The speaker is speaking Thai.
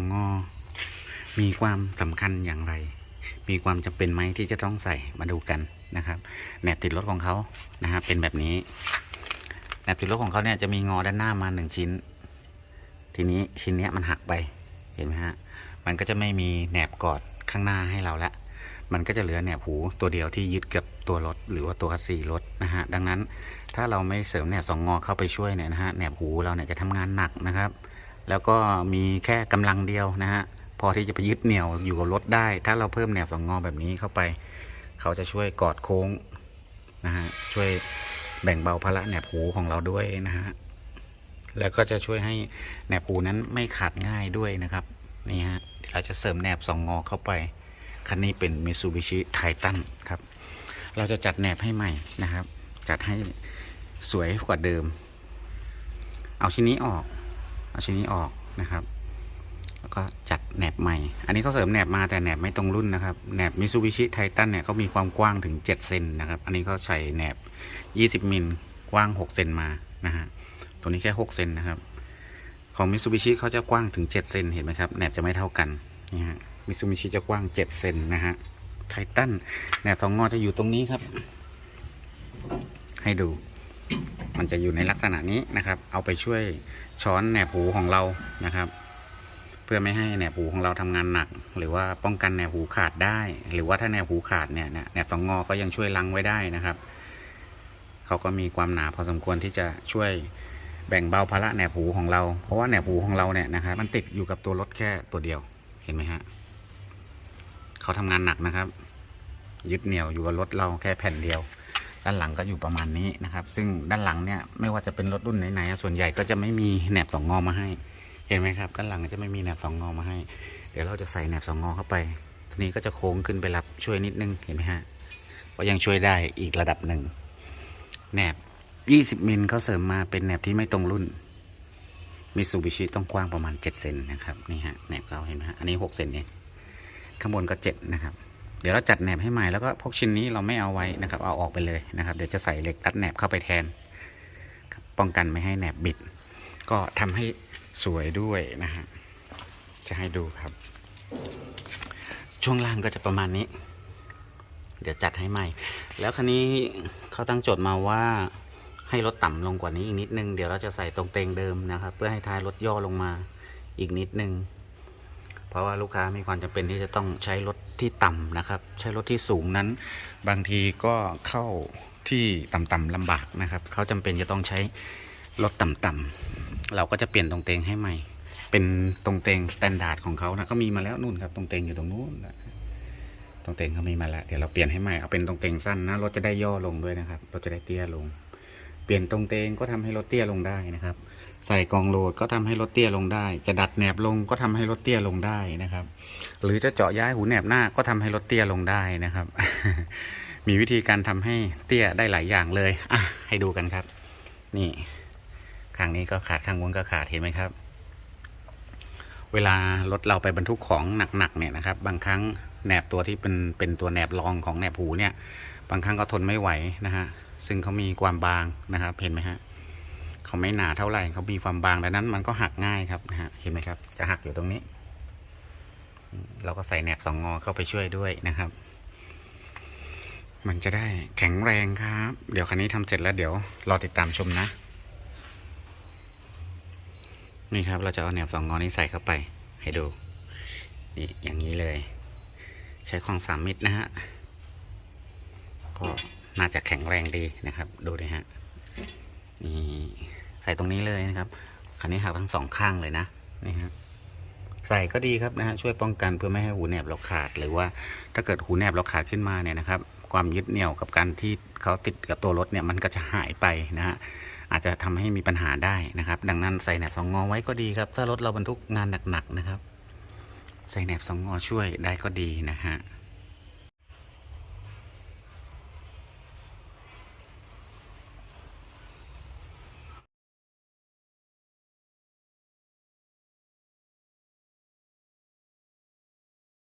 ของงอ มีความสำคัญอย่างไร มีความจำเป็นไหมที่จะต้องใส่มาดูกันนะครับแหนบติดรถของเขานะครับเป็นแบบนี้แหนบติดรถของเขาเนี่ยจะมีงอด้านหน้ามาหนึ่งชิ้น ทีนี้ชิ้นเนี้ยมันหักไปเห็นไหมฮะมันก็จะไม่มีแหนบกอดข้างหน้าให้เราละมันก็จะเหลือแหนบหูตัวเดียวที่ยึดกับตัวรถหรือว่าตัวคัสซีรถนะฮะดังนั้นถ้าเราไม่เสริมแหนบสองงอเข้าไปช่วยเนี่ยนะฮะแหนบหูเราเนี่ยจะทำงานหนักนะครับ แล้วก็มีแค่กำลังเดียวนะฮะพอที่จะไปยึดเหนี่ยวอยู่กับรถได้ ถ้าเราเพิ่มแหนบสองงอแบบนี้เข้าไป เขาจะช่วยกอดโค้งนะฮะช่วยแบ่งเบาภาระแหนบหูของเราด้วยนะฮะแล้วก็จะช่วยให้แหนบหูนั้นไม่ขาดง่ายด้วยนะครับนี่ฮะเดี๋ยวเราจะเสริมแหนบสองงอเข้าไปคันนี้เป็น Mitsubishi Titan ครับ เราจะจัดแหนบให้ใหม่นะครับ จัดให้สวยกว่าเดิม เอาชิ้นนี้ออก เอาชิ้นนี้ออกนะครับ แล้วก็จัดแหนบใหม่ อันนี้เขาเสริมแหนบมาแต่แหนบไม่ตรงรุ่นนะครับแหนบ Mitsubishi Titan เนี่ยเขามีความกว้างถึง 7 เซนนะครับ อันนี้เขาใส่แหนบ 20 มิลกว้าง 6 เซนมานะฮะตัวนี้แค่ 6 เซนนะครับ ของ Mitsubishi เขาจะกว้างถึง 7 เซนเห็นไหมครับแหนบจะไม่เท่ากันนี่ฮะมิซูมิชิจะกว้าง 7 เซนนะฮะไททันแหนบสองงอจะอยู่ตรงนี้ครับ ให้ดู มันจะอยู่ในลักษณะนี้นะครับ เอาไปช่วยช้อนแหนบหูของเรานะครับ เพื่อไม่ให้แหนบหูของเราทำงานหนัก หรือว่าป้องกันแหนบหูขาดได้ หรือว่าถ้าแหนบหูขาดเนี่ยแหนบสองงอก็ยังช่วยลังไว้ได้นะครับเขาก็มีความหนาพอสมควรที่จะช่วยแบ่งเบาภาระแหนบหูของเรา เพราะว่าแหนบหูของเราเนี่ยนะครับมันติดอยู่กับตัวรถแค่ตัวเดียวเห็นไหมฮะเขาทำงานหนักนะครับ ยึดเหนี่ยวอยู่กับรถเราแค่แผ่นเดียว ด้านหลังก็อยู่ประมาณนี้นะครับ ซึ่งด้านหลังเนี่ยไม่ว่าจะเป็นรถรุ่นไหนๆส่วนใหญ่ก็จะไม่มีแหนบสองงอมาให้ เห็นไหมครับ ด้านหลังจะไม่มีแหนบสองงอมาให้ เดี๋ยวเราจะใส่แหนบสองงอเข้าไปทีนี้ก็จะโค้งขึ้นไปรับช่วยนิดนึงเห็นไหมฮะก็ยังช่วยได้อีกระดับหนึ่งแหนบ 20 มิลเขาเสริมมาเป็นแหนบที่ไม่ตรงรุ่นมิสูบิชิต้องกว้างประมาณ 7 เซนนะครับนี่ฮะแหนบเขาเห็นไหมฮะอันนี้ 6 เซนเองข้างบนก็เจ็ดนะครับ เดี๋ยวเราจัดแหนบให้ใหม่แล้วก็พวกชิ้นนี้เราไม่เอาไว้นะครับเอาออกไปเลยนะครับ เดี๋ยวจะใส่เหล็กตัดแหนบเข้าไปแทนป้องกันไม่ให้แหนบบิด ก็ทำให้สวยด้วยนะฮะจะให้ดูครับ ช่วงล่างก็จะประมาณนี้ เดี๋ยวจัดให้ใหม่ แล้วคันนี้เขาตั้งโจทย์มาว่าให้รถต่ำลงกว่านี้อีกนิดนึง เดี๋ยวเราจะใส่ตรงเตงเดิมนะครับ เพื่อให้ท้ายรถย่อลงมาอีกนิดนึง เพราะว่าลูกค้ามีความจำเป็นที่จะต้องใช้รถที่ต่ำนะครับ ใช้รถที่สูงนั้น บางทีก็เข้าที่ต่ำๆลำบากนะครับเขาจำเป็นจะต้องใช้รถต่ำๆเราก็จะเปลี่ยนตรงเตงให้ใหม่ เป็นตรงเตงสแตนดาร์ดของเขานะเขามีมาแล้วนู่นครับตรงเตงอยู่ตรงนู้นนะตรงเตงเขามีมาแล้วเดี๋ยวเราเปลี่ยนให้ใหม่เอาเป็นตรงเตงสั้นนะรถจะได้ย่อลงด้วยนะครับรถจะได้เตี้ยลง ปลี่ยนตรงเตงก็ทำให้รถเตี้ยลงได้นะครับ ใส่กองโหลดก็ทำให้รถเตี้ยลงได้ จะดัดแหนบลงก็ทำให้รถเตี้ยลงได้นะครับ หรือจะเจาะย้ายหูแหนบหน้าก็ทำให้รถเตี้ยลงได้นะครับ มีวิธีการทำให้เตี้ยได้หลายอย่างเลยอะให้ดูกันครับ นี่ข้างนี้ก็ขาดข้างบนก็ขาดเห็นไหมครับ เวลารถเราไปบรรทุกของหนักๆเนี่ยนะครับ บางครั้งแหนบตัวที่เป็นเป็นตัวแหนบรองของแหนบหูเนี่ย บางครั้งก็ทนไม่ไหวนะฮะซึ่งเขามีความบางนะครับ เห็นไหมฮะเขาไม่หนาเท่าไหร่เขามีความบางดังนั้น มันก็หักง่ายครับนะฮะเห็นไหมครับ จะหักอยู่ตรงนี้ เราก็ใส่แหนบสองงอเข้าไปช่วยด้วยนะครับ มันจะได้แข็งแรงครับ เดี๋ยวคันนี้ทำเสร็จแล้วเดี๋ยวรอติดตามชมนะนี่ครับ เราจะเอาแหนบสองงอนี้ใส่เข้าไปให้ดูนี่อย่างนี้เลย ใช้ของสามมิตรนะฮะ ก็น่าจะแข็งแรงดีนะครับ ดูนะฮะนี่ใส่ตรงนี้เลยนะครับคันนี้หักทั้งสองข้างเลยนะนี่ฮะใส่ก็ดีครับนะฮะช่วยป้องกันเพื่อไม่ให้หูแหนบเราขาด หรือว่าถ้าเกิดหูแหนบเราขาดขึ้นมาเนี่ยนะครับ ความยึดเหนี่ยวกับการที่เขาติดกับตัวรถเนี่ยมันก็จะหายไปนะฮะอาจจะทำให้มีปัญหาได้นะครับ ดังนั้นใส่แหนบสองงอไว้ก็ดีครับ ถ้ารถเราบรรทุกงานหนักๆนะครับ ใส่แหนบสองงอช่วยได้ก็ดีนะฮะ